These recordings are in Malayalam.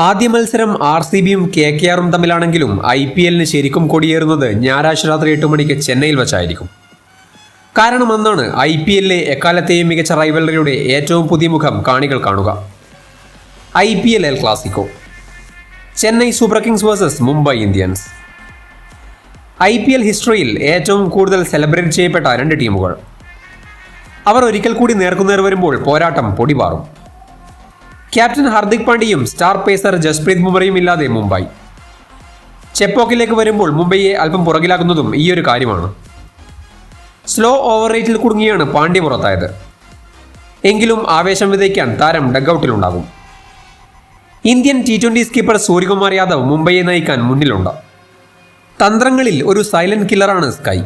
ആദ്യ മത്സരം ആർ സി ബിയും കെ കെ ആറും തമ്മിലാണെങ്കിലും ഐ പി എല്ലിന് ശരിക്കും കൊടിയേറുന്നത് ഞായറാഴ്ച രാത്രി എട്ട് മണിക്ക് ചെന്നൈയിൽ വെച്ചായിരിക്കും. കാരണം അന്നാണ് ഐ പി എല്ലിലെ എക്കാലത്തെയും മികച്ച റൈവലറിയുടെ ഏറ്റവും പുതിയ മുഖം കാണികൾ കാണുക. I P L el clasico. Chennai super kings versus Mumbai Indians. I P L ഹിസ്റ്ററിയിൽ ഏറ്റവും കൂടുതൽ സെലിബ്രേറ്റ് ചെയ്യപ്പെട്ട രണ്ട് ടീമുകൾ. അവർ ഒരിക്കൽ കൂടി നേർക്കുനേർ വരുമ്പോൾ പോരാട്ടം പൊടിപാറും. ക്യാപ്റ്റൻ ഹാർദിക് പാണ്ഡ്യയും സ്റ്റാർ പേസർ ജസ്പ്രീത് ബുമറയും ഇല്ലാതെ മുംബൈ. ചെപ്പോക്കിലേക്ക് വരുമ്പോൾ മുംബൈയെ അല്പം പുറകിലാക്കുന്നതും ഈ ഒരു കാര്യമാണ്. സ്ലോ ഓവർ റേറ്റിൽ കുടുങ്ങിയാണ് പാണ്ഡ്യ പുറത്തായത്. എങ്കിലും ആവേശം വിതയ്ക്കാൻ താരം ഡഗ്ഔട്ടിലുണ്ടാകും. Indian T twenty skipper Suryakumar Yadav മുംബൈയെ നയിക്കാൻ മുന്നിലുണ്ട്. തന്ത്രങ്ങളിൽ ഒരു സൈലന്റ് കില്ലറാണ് സ്കൈ.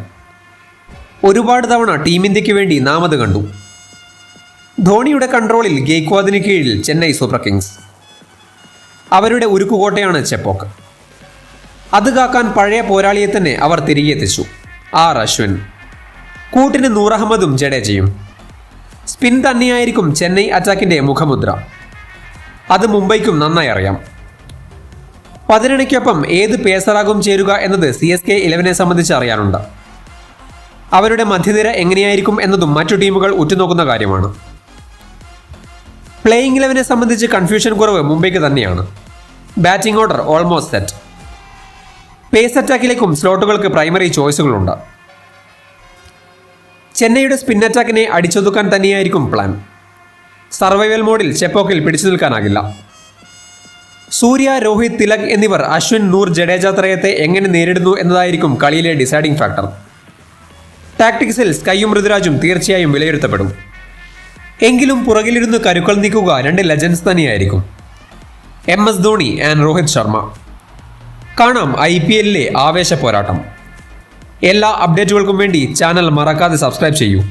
ഒരുപാട് തവണ ടീം ഇന്ത്യയ്ക്ക് വേണ്ടി നാമത് കണ്ടു. ധോണിയുടെ കൺട്രോളിൽ ഗെയ്ക്വാദിന് കീഴിൽ ചെന്നൈ സൂപ്പർ കിങ്സ്. അവരുടെ ഉരുക്കുകോട്ടയാണ് ചെപ്പോക്ക്. അത് കാക്കാൻ പഴയ പോരാളിയെ തന്നെ അവർ തിരികെ എത്തിച്ചു. ആർ അശ്വിൻ. കൂട്ടിന് നൂർ അഹമ്മദും ജഡേജയും. സ്പിൻ തന്നെയായിരിക്കും ചെന്നൈ അറ്റാക്കിന്റെ മുഖമുദ്ര. അത് മുംബൈക്കും നന്നായി അറിയാം. പതിനണിക്കൊപ്പം ഏത് പേസറാകും ചേരുക എന്നത് സി എസ് കെ ഇലവനെ സംബന്ധിച്ച് അറിയാനുണ്ട്. അവരുടെ മധ്യനിര എങ്ങനെയായിരിക്കും എന്നതും മറ്റു ടീമുകൾ ഉറ്റുനോക്കുന്ന കാര്യമാണ്. പ്ലേയിങ് ഇലവനെ സംബന്ധിച്ച് കൺഫ്യൂഷൻ കുറവ് മുംബൈക്ക് തന്നെയാണ്. Batting order almost set pace അറ്റാക്കിലേക്കും സ്ലോട്ടുകൾക്ക് പ്രൈമറി ചോയ്സുകളുണ്ട് ചെന്നൈയുടെ സ്പിൻ അറ്റാക്കിനെ അടിച്ചൊതുക്കാൻ തന്നെയായിരിക്കും പ്ലാൻ സർവൈവൽ മോഡിൽ ചെപ്പോക്കിൽ പിടിച്ചു നിൽക്കാനാകില്ല. സൂര്യ രോഹിത് തിലക് എന്നിവർ അശ്വിൻ നൂർ ജഡേജ ത്രയത്തെ എങ്ങനെ നേരിടുന്നു എന്നതായിരിക്കും കളിയിലെ ഡിസൈഡിംഗ് ഫാക്ടർ ടാക്ടിക്സിൽ സ്കൈയും ഋതുരാജും തീർച്ചയായും വിലയിരുത്തപ്പെടും. എങ്കിലും പുറകിലിരുന്ന് കരുക്കൾ നീക്കുക രണ്ട് ലെജൻസ് തന്നെയായിരിക്കും. M S Dhoni and Rohit Sharma. കാണാം ഐ പി എല്ലിലെ ആവേശ പോരാട്ടം. എല്ലാ അപ്ഡേറ്റുകൾക്കും വേണ്ടി ചാനൽ മറക്കാതെ സബ്സ്ക്രൈബ് ചെയ്യൂ.